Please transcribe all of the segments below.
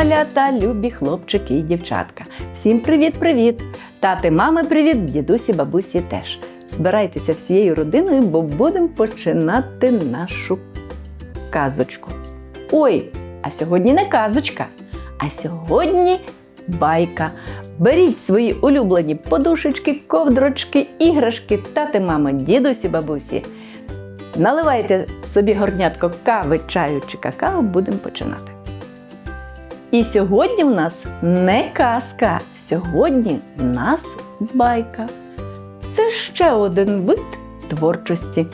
малята, любі хлопчики і дівчатка. Всім привіт-привіт! Тати, мами, привіт, дідусі, бабусі теж. Збирайтеся всією родиною, бо будемо починати нашу казочку. Ой, а сьогодні не казочка, а сьогодні байка. Беріть свої улюблені подушечки, ковдрочки, іграшки, тати, мами, дідусі, бабусі. Наливайте собі горнятко кави, чаю чи какао, будемо починати. І сьогодні в нас не казка, сьогодні в нас байка. Це ще один вид творчості.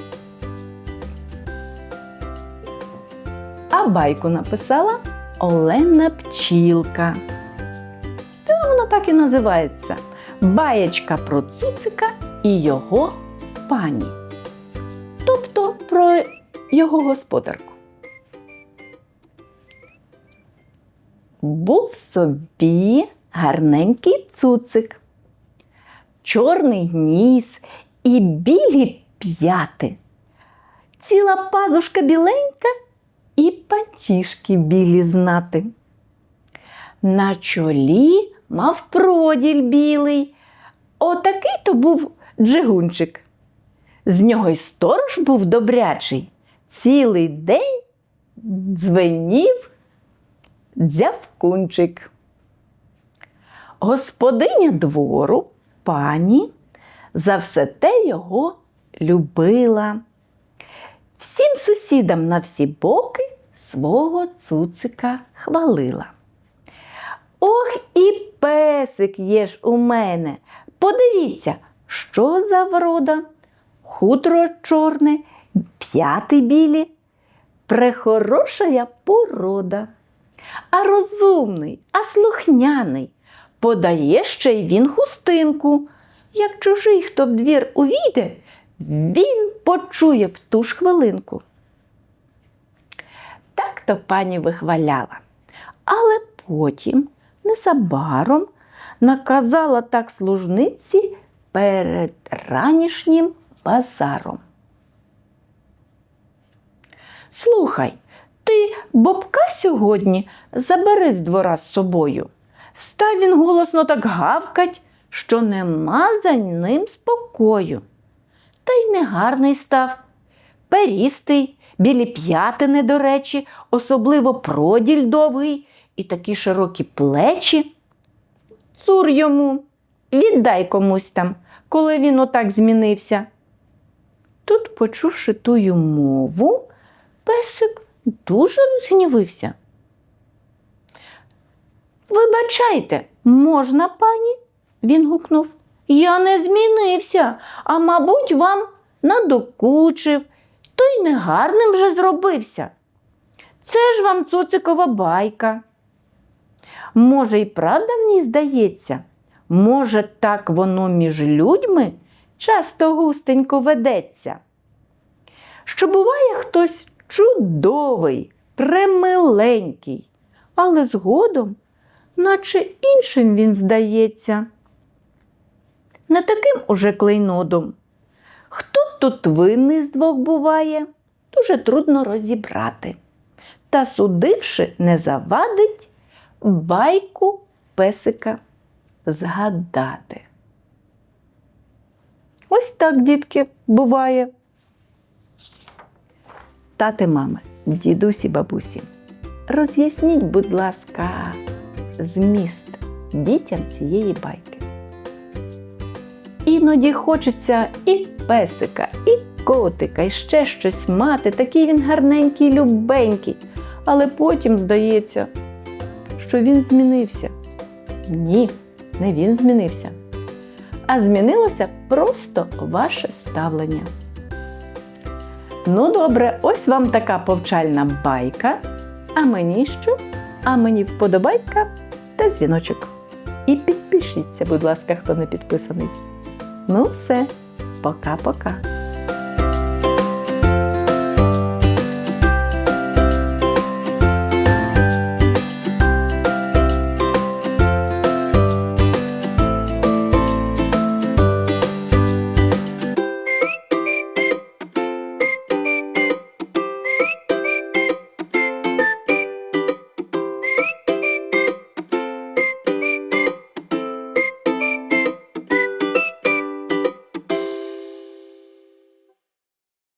А байку написала Олена Пчілка. Та воно так і називається Баєчка про цуцика і його пані. Тобто про його господарку. Був собі гарненький цуцик, чорний ніс і білі п'яти, ціла пазушка біленька і панчішки білі знати. На чолі мав проділь білий. Отакий то був джигунчик. З нього й сторож був добрячий, цілий день дзвенів дзявкунчик. Господиня двору, пані, за все те його любила. Всім сусідам на всі боки свого цуцика хвалила. Ох, і песик є ж у мене. Подивіться, що за врода, хутро чорне, п'яти білі, прехорошая порода. А розумний, а слухняний, подає ще й він хустинку. Як чужий, хто в двір увійде, він почує в ту ж хвилинку. Так то пані вихваляла, але потім незабаром наказала так служниці перед ранішнім базаром. Слухай, ти бобка сьогодні забери з двора з собою. Став він голосно так гавкать, що нема за ним спокою. Та й негарний став, перістий, білі п'ятини, до речі, особливо проділь довгий і такі широкі плечі. Цур йому, віддай комусь там, коли він отак змінився. Тут, почувши тую мову, песик дуже розгнівився. Вибачайте, можна, пані? він гукнув. Я не змінився, а, мабуть, вам надокучив, то й негарним вже зробився. Це ж вам цуцикова байка. Може, і правда в ній здається, може, так воно між людьми часто густенько ведеться. Що буває хтось чудовий, премиленький, але згодом, наче іншим він здається. Не таким уже клейнодом. Хто тут винний з двох буває, дуже трудно розібрати. Та, судивши, не завадить байку песика згадати. Ось так, дітки, буває. Тати, мами, дідусі, бабусі, роз'ясніть, будь ласка, зміст дітям цієї байки. Іноді хочеться і песика, і котика, і ще щось мати, такий він гарненький, любенький, але потім здається, що він змінився. Ні, не він змінився, а змінилося просто ваше ставлення. Ну, добре, ось вам така повчальна байка. А мені що? А мені вподобайка та дзвіночок. І підпишіться, будь ласка, хто не підписаний. Ну, все, пока-пока.